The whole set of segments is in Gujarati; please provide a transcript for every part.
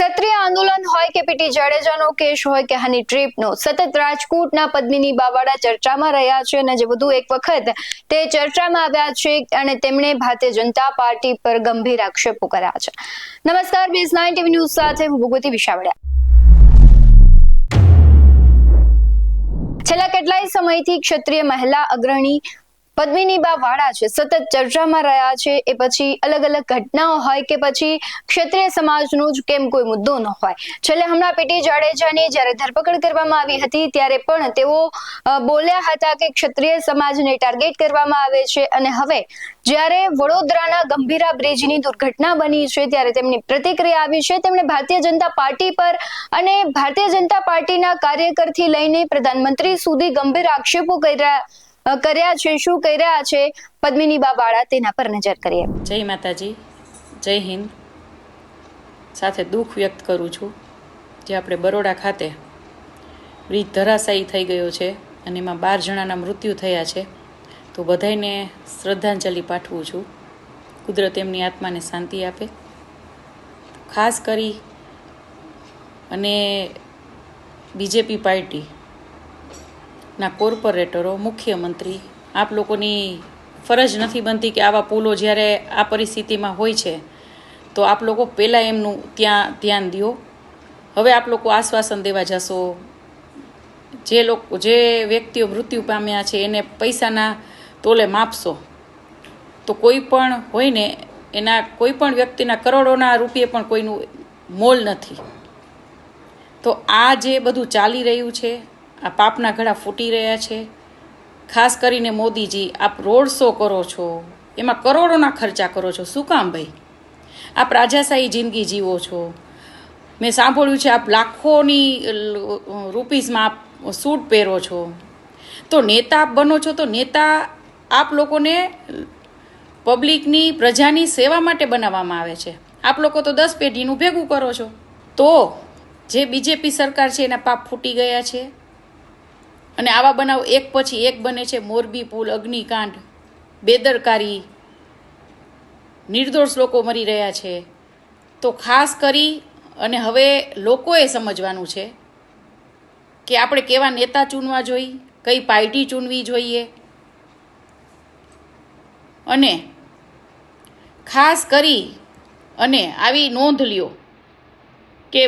ક્ષત્રિય આંદોલન હોય કે પીટી જાડેજાનો કેસ હોય કે હની ટ્રીપનો, સતત રાજકોટના પદ્મિની બાવાડા ચર્ચામાં રહ્યા છે અને જે વધુ એક વખત તે ચર્ચામાં આવ્યા છે અને તેમણે ભારતીય જનતા પાર્ટી પર ગંભીર આક્ષેપો કર્યા છે. નમસ્કાર બીસ નાઇન ટીવી ન્યૂઝ સાથે હું ભૂગવતી વિશાવડા છેલ્લા કેટલાય સમયથી ક્ષત્રિય મહિલા અગ્રણી પદ્મિનીબા વાળા છે, સતત ચર્ચામાં રહ્યા છે, એ પછી અલગ અલગ ઘટનાઓ હોય કે પછી ક્ષત્રિય સમાજનો જ કેમ કોઈ મુદ્દો ન હોય. છેલ્લે હમણાં પીટી જાડેજાની જ્યારે ધરપકડ કરવામાં આવી હતી, ત્યારે પણ તેઓ બોલ્યા હતા કે ક્ષત્રિય સમાજને ટાર્ગેટ કરવામાં આવે છે અને હવે જ્યારે વડોદરાના ગંભીરા બ્રિજની દુર્ઘટના બની છે, ત્યારે તેમની પ્રતિક્રિયા આવી છે. તેમણે ભારતીય જનતા પાર્ટી પર અને ભારતીય જનતા પાર્ટીના કાર્યકરથી લઈને પ્રધાનમંત્રી સુધી ગંભીર આક્ષેપો કર્યા કર્યા છે, શું કર્યા છે પદ્મિની બાવાળા તેના પર નજર કરીએ. જય માતાજી, જય હિન્દ. સાથે દુઃખ વ્યક્ત કરું છું જે આપણે બરોડા ખાતે બ્રિજ ધરાશાયી થઈ ગયો છે અને એમાં બાર જણાના મૃત્યુ થયા છે. તો બધાયને શ્રદ્ધાંજલિ પાઠવું છું. કુદરત એમની આત્માને શાંતિ આપે. ખાસ કરી અને બીજેપી પાર્ટી ના કોર્પોરેટરો, મુખ્યમંત્રી, આપ લોકોની ફરજ નથી બનતી કે આવા પુલો જ્યારે આ પરિસ્થિતિમાં હોય છે, તો આપ લોકો પહેલાં એમનું ત્યાં ધ્યાન દો હવે આપ લોકો આશ્વાસન દેવા જશો. જે લોકો, જે વ્યક્તિઓ મૃત્યુ પામ્યા છે, એને પૈસાના તોલે માપશો. તો કોઈ પણ હોય ને, એના કોઈ પણ વ્યક્તિના કરોડોના રૂપિયે પણ કોઈનું મોલ નથી. તો આ જે બધું ચાલી રહ્યું છે આ પાપના ઘડા ફૂટી રહ્યા છે. ખાસ કરીને મોદીજી, આપ રોડ શો કરો છો. એમાં કરોડોના ખર્ચા કરો છો. શું કામ ભાઈ? આપ રાજાશાહી જિંદગી જીવો છો. મેં સાંભળ્યું છે આપ લાખોની રૂપીસમાં આપ સૂટ પહેરો છો. તો નેતા આપ બનો છો તો નેતા આપ લોકોને પબ્લિકની પ્રજાની સેવા માટે બનાવવામાં આવે છે. આપ લોકો તો દસ પેઢીનું ભેગું કરો છો. તો જે બીજેપી સરકાર છે એના પાપ ફૂટી ગયા છે. અને આવા બનાવ એક પછી એક બને છે. મોરબી પુલ, અગ્નિકાંડ, બેદરકારી. નિર્દોષ લોકો મરી રહ્યા છે. તો ખાસ કરી અને હવે લોકોએ સમજવાનું છે કે આપણે કેવા નેતા ચૂનવા જોઈએ, કઈ પાર્ટી ચૂનવી જોઈએ. અને ખાસ કરી અને આવી નોંધ લ્યો કે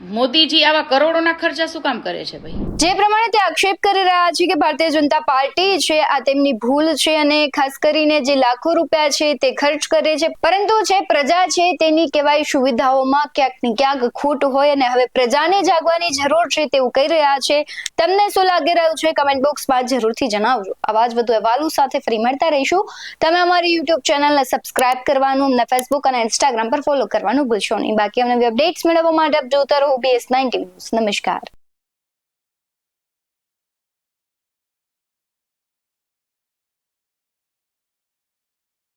મોદીજી આવા કરોડોના ખર્ચા શું કામ કરે છે ભાઈ? જે પ્રમાણે તે આક્ષેપ કરી રહ્યા છે કે ભારતીય જનતા પાર્ટી છે, આ તેમની ભૂલ છે અને ખાસ કરીને જે લાખો રૂપિયા છે તે ખર્ચ કરે છે. પરંતુ જે પ્રજા છે તેની કહેવાય સુવિધાઓમાં ક્યાંક ક્યાંક ખોટ હોય અને હવે પ્રજાને જાગવાની જરૂર છે તેવું કહી રહ્યા છે. તમને શું લાગી રહ્યું છે? કમેન્ટ બોક્સમાં જરૂરથી જણાવજો. આવા જ વધુ અહેવાલો સાથે ફરી મળતા રહીશું. તમે અમારી યુટ્યુબ ચેનલને સબસ્ક્રાઇબ કરવાનું અમને ફેસબુક અને ઇન્સ્ટાગ્રામ પર ફોલો કરવાનું ભૂલશો નહીં. બાકી અમને અપડેટ્સ મેળવવા માટે જોતા રહો બીએસ નાઇન્ટી નમસ્કાર